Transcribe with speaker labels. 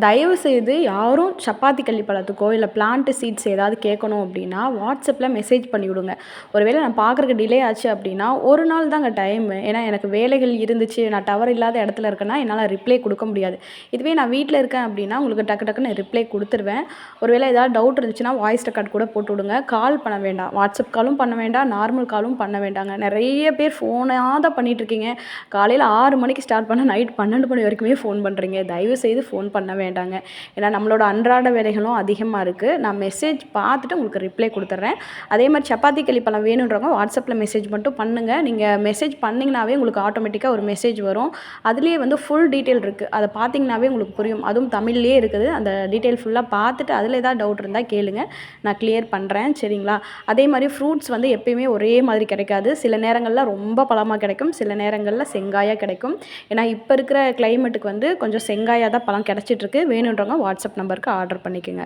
Speaker 1: தயவுசெய்து யாரும் சப்பாத்தி கள்ளி பழத்துக்கோ இல்லை பிளான்ட்டு சீட்ஸ் ஏதாவது கேட்கணும் அப்படின்னா வாட்ஸ்அப்பில் மெசேஜ் பண்ணி விடுங்க ஒரு வேளை நான் பார்க்குறக்கு டிலே ஆச்சு அப்படின்னா ஒரு நாள் தாங்க டைமு ஏன்னா எனக்கு வேலைகள் இருந்துச்சு நான் டவர் இல்லாத இடத்துல இருக்கேன்னா என்னால் ரிப்ளை கொடுக்க முடியாது. இதுவே நான் வீட்டில் இருக்கேன் அப்படின்னா உங்களுக்கு டக்கு டக்குன்னு ரிப்ளை கொடுத்துருவேன். ஒரு வேளை ஏதாவது டவுட் இருந்துச்சுன்னா வாய்ஸ் ரெக்கார்ட் கூட போட்டு விடுங்க. கால் பண்ண வேண்டாம். வாட்ஸ்அப் காலும் பண்ண வேண்டாம். நார்மல் காலும் பண்ண வேண்டாங்க. நிறைய பேர் ஃபோனாக தான் பண்ணிகிட்ருக்கீங்க காலையில் ஆறு மணிக்கு ஸ்டார்ட் பண்ணால் நைட் பன்னெண்டு மணி வரைக்குமே ஃபோன் பண்ணுறீங்க தயவு செய்து ஃபோன் பண்ண வேண்டாங்க. ஏன்னா நம்மளோட அன்றாட வேலைகளும் அதிகமாக இருக்குது நான் மெசேஜ் பார்த்துட்டு உங்களுக்கு ரிப்ளை கொடுத்துட்றேன் அதே மாதிரி சப்பாத்தி கழிப்பெல்லாம் வேணுன்றவங்க வாட்ஸ்அப்பில் மெசேஜ் மட்டும் பண்ணுங்கள் நீங்கள் மெசேஜ் பண்ணிங்கனாவே உங்களுக்கு ஆட்டோமேட்டிக்காக ஒரு மெசேஜ் வரும். அதுலேயே வந்து ஃபுல் டீட்டெயில் இருக்குது அதை பார்த்தீங்கனாவே உங்களுக்கு புரியும். அதுவும் தமிழ்லேயே இருக்குது. அந்த டீட்டெயில் ஃபுல்லாக பார்த்துட்டு அதில் ஏதாவது டவுட் இருந்தால் கேளுங்க. நான் கிளியர் பண்ணுறேன் சரிங்களா? அதே மாதிரி ஃப்ரூட்ஸ் வந்து எப்பயுமே ஒரே மாதிரி கிடைக்காது. சில நேரங்களில் ரொம்ப பழமாக கிடைக்கும். சில நேரங்களில் செங்காயாக கிடைக்கும். ஏன்னா இப்போ இருக்கிற கிளைமேட்டுக்கு வந்து கொஞ்சம் செங்காயாக தான் பழம் கிடச்சிட்ருக்கு வேணுன்றவங்க வாட்ஸ்அப் நம்பருக்கு ஆர்டர் பண்ணிக்கோங்க.